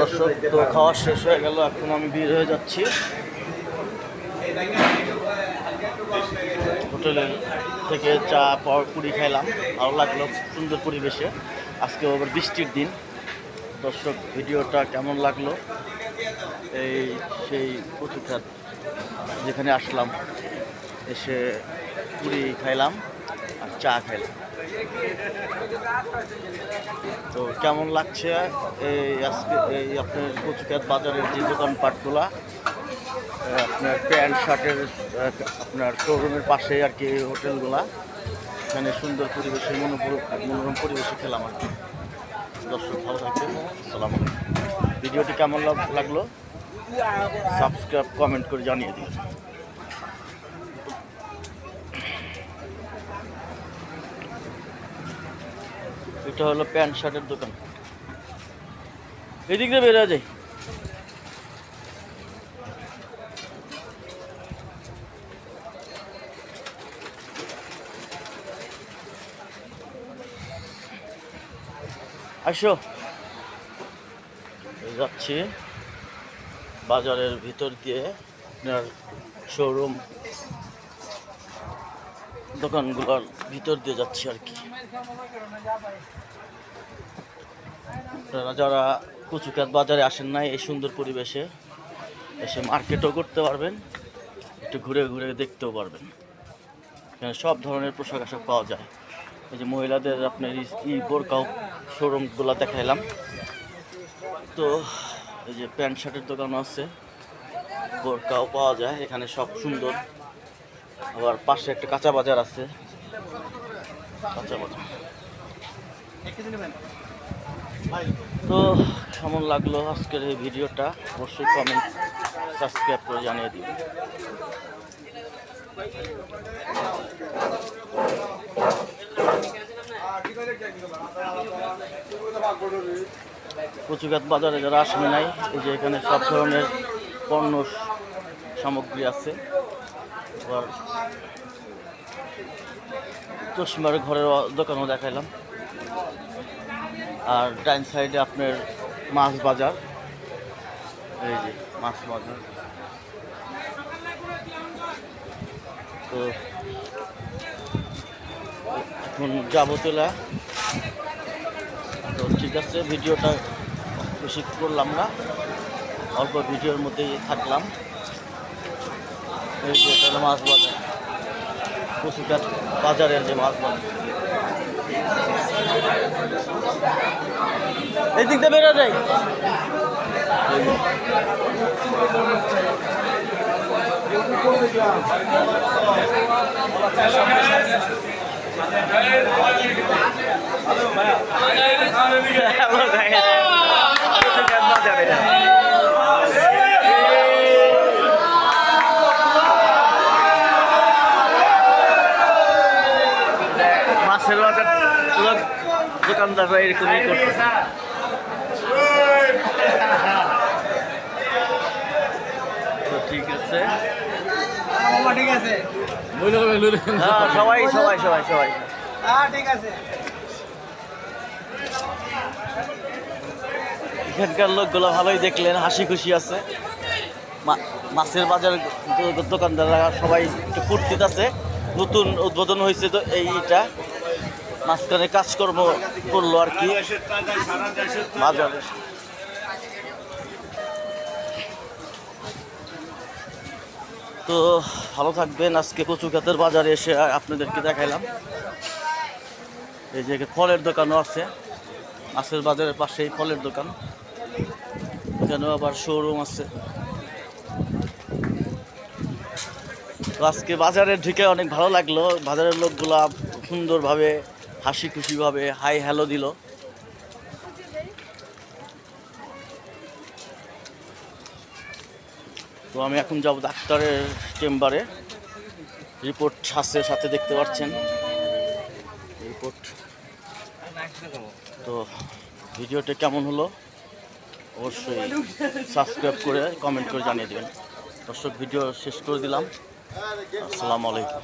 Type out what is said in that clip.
দর্শক। তো খাওয়া শেষ হয়ে গেল, এখন আমি বের হয়ে যাচ্ছি। হোটেলের থেকে চা পাওয়ার পুরি খাইলাম। ভালো লাগল সুন্দর পরিবেশে। আজকে আবার বৃষ্টির দিন। দর্শক, ভিডিওটা কেমন লাগল? এই সেই কচুখাত যেখানে আসলাম, এসে পুরি খাইলাম আর চা খাইলাম। তো কেমন লাগছে এই আজকে এই আপনার কচুকাত বাজারের যে দোকানপাটগুলা আপনার প্যান্ট, শার্টের আপনার শোরুমের পাশে আর কি হোটেলগুলা। এখানে সুন্দর পরিবেশে মনোরম পরিবেশে খেলাম আর কি। দর্শক, ভালো থাকবেন। আসসালামু ভিডিওটি কেমন লাগল? সাবস্ক্রাইব কমেন্ট করে জানিয়ে দিন। এটা হলো প্যান্ট শার্টের দোকান। এদিক দিয়ে বেরোয়া যায়। আসো। যাচ্ছি বাজারের ভিতর দিয়ে আপনার শোরুম দোকানগুলোর ভিতর দিয়ে যাচ্ছি আর কি। আপনারা যারা কচুকাত বাজারে আসেন নাই এই সুন্দর পরিবেশে, এসে মার্কেটও করতে পারবেন, একটু ঘুরে ঘুরে দেখতেও পারবেন। এখানে সব ধরনের পোশাক আশাক পাওয়া যায়। এই যে মহিলাদের আপনার ই- বোরকাও শোরুমগুলো দেখাইলাম। তো এই যে প্যান্ট শার্টের দোকানও আছে, বোরকাও পাওয়া যায়, এখানে সব সুন্দর। আবার পাশে একটা কাঁচা বাজার আছে। কাঁচা বাজার। তো কেমন লাগল আজকের এই ভিডিওটা? অবশ্যই কমেন্ট সাবস্ক্রাইব করে জানিয়ে দিন কচুঘাট বাজারে যারা আসেন নাই, এই যে এখানে সব ধরনের পণ্য সামগ্রী আছে। আবার চশমার ঘরের দোকানও দেখাইলাম। আর ডাইন সাইডে আপনার মাছ বাজার। এই যে, মাছ বাজার। তো এখন যাব তোলা। তো ঠিক আছে, ভিডিওটা বেশি করলাম না। অল্প ভিডিওর মধ্যেই থাকলাম। এই যে মাছ বাজার। কচুকাট বাজারের যে মাছ বাজার। এই দিক দিয়ে বেরো যাই। মাছের দোকানদাররা এরকমই করতেছে তো ঠিক আছে। ঠিক আছে। হ্যাঁ সবাই সবাই সবাই সবাই। হ্যাঁ ঠিক আছে। এখানকার লোকগুলো ভালোই দেখলেন হাসি খুশি আছে। মাছের বাজার দোকানদাররা সবাই একটু ফুর্তিত আছে। নতুন উদ্বোধন হয়েছে তো এইটা। মাঝখানে কাজকর্ম করল আর কি। বাজারে। তো ভালো থাকবেন, আজকে কচুখাতের বাজারে এসে আপনাদেরকে দেখাইলাম। এই যে ফলের দোকানও আছে, মাছের বাজারের পাশেই ফলের দোকান। এখানেও আবার শোরুম আছে। আজকে বাজারে ঢুকে অনেক ভালো লাগল। বাজারের লোকগুলা সুন্দরভাবে হাসি খুশিভাবে হাই হ্যালো দিল। তো আমি এখন যাব ডাক্তারের চেম্বারে। রিপোর্ট আছে, সাথে দেখতে পাচ্ছেন। রিপোর্ট। তো ভিডিওটা কেমন হলো? অবশ্যই সাবস্ক্রাইব করে, কমেন্ট করে জানিয়ে দেবেন। দর্শক, ভিডিও শেষ করে দিলাম। আসসালামু আলাইকুম।